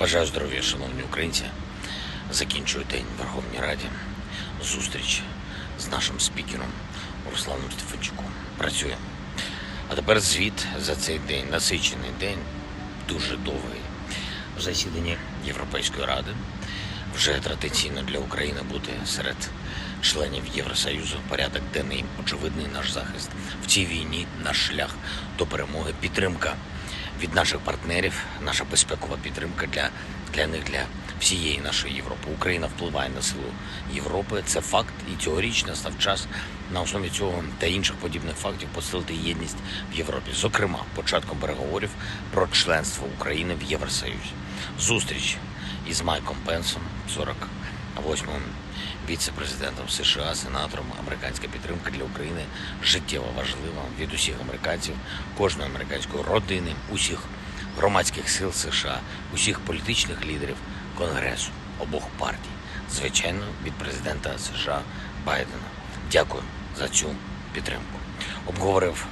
Бажаю здоров'я, шановні українці. Закінчую день в Верховній Раді. Зустріч з нашим спікером Русланом Стефанчуком. Працюємо. А тепер звіт за цей день, насичений день, дуже довгий. В засіданні Європейської ради вже традиційно для України бути серед членів Євросоюзу. Порядок денний очевидний наш захист в цій війні, наш шлях до перемоги, підтримка від наших партнерів, наша безпекова підтримка для, для них, для всієї нашої Європи. Україна впливає на силу Європи. Це факт, і цьогоріч настав час на основі цього та інших подібних фактів посилити єдність в Європі. Зокрема, початком переговорів про членство України в Євросоюзі. Зустріч із Майком Пенсом, 48-м віце-президентом США, сенатором. Американська підтримка для України життєво важлива від усіх американців, кожної американської родини, усіх громадських сил США, усіх політичних лідерів Конгресу обох партій. Звичайно, від президента США Байдена. Дякую за цю підтримку. Обговорив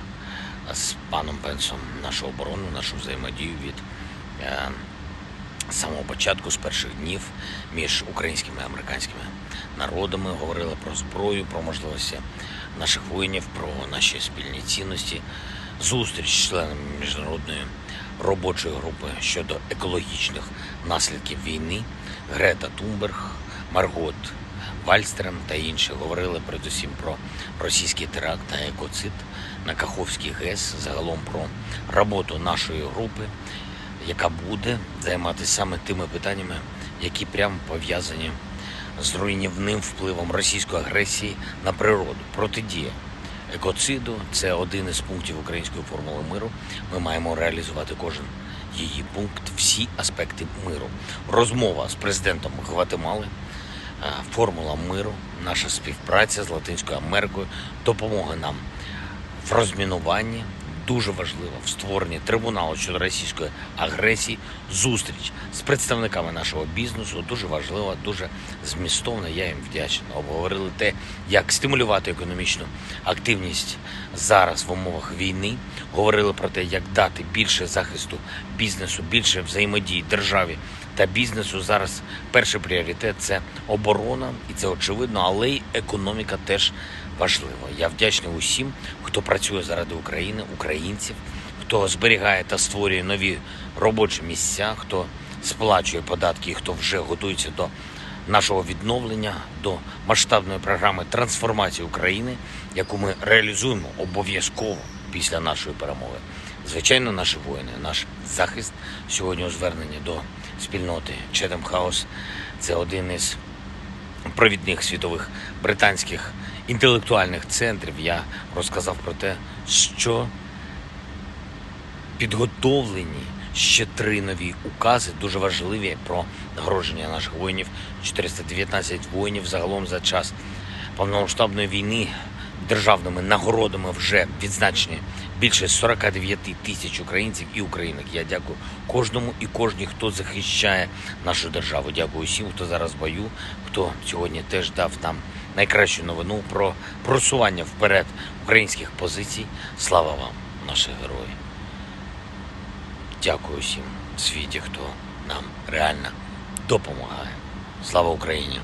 з паном Пенсом нашу оборону, нашу взаємодію від е, з самого початку, з перших днів між українськими і американськими народами говорили про зброю, про можливості наших воїнів, про наші спільні цінності, зустріч з членами міжнародної робочої групи щодо екологічних наслідків війни. Грета Тумберг, Маргот Вальстером та інші говорили передусім про російський теракт та екоцид на Каховський ГЕС, загалом про роботу нашої групи, яка буде займатися саме тими питаннями, які прямо пов'язані з руйнівним впливом російської агресії на природу. Протидія екоциду це один із пунктів української формули миру. Ми маємо реалізувати кожен її пункт, всі аспекти миру. Розмова з президентом Гватемали, е, формула миру, наша співпраця з Латинською Америкою, допомога нам в розмінуванні. Дуже важливо в створенні трибуналу щодо російської агресії, зустріч з представниками нашого бізнесу. Дуже важливо, дуже змістовно. Я їм вдячний. Обговорили те, як стимулювати економічну активність зараз в умовах війни. Говорили про те, як дати більше захисту бізнесу, більше взаємодії державі та бізнесу. Зараз перший пріоритет це оборона, і це очевидно, але й економіка теж важливо. Я вдячний усім, хто працює заради України, українців, хто зберігає та створює нові робочі місця, хто сплачує податки, хто вже готується до нашого відновлення, до масштабної програми трансформації України, яку ми реалізуємо обов'язково після нашої перемоги. Звичайно, наші воїни, наш захист сьогодні у зверненні до спільноти Четем Хаус це один із провідних світових британських інтелектуальних центрів. Я розказав про те, що підготовлені ще три нові укази, дуже важливі про нагородження наших воїнів. 419 воїнів загалом за час повномасштабної війни державними нагородами вже відзначені більше 49 тисяч українців і українок. Я дякую кожному і кожній, хто захищає нашу державу. Дякую всім, хто зараз в бою, хто сьогодні теж дав нам найкращу новину про просування вперед українських позицій. Слава вам, наші герої! Дякую всім в світі, хто нам реально допомагає. Слава Україні!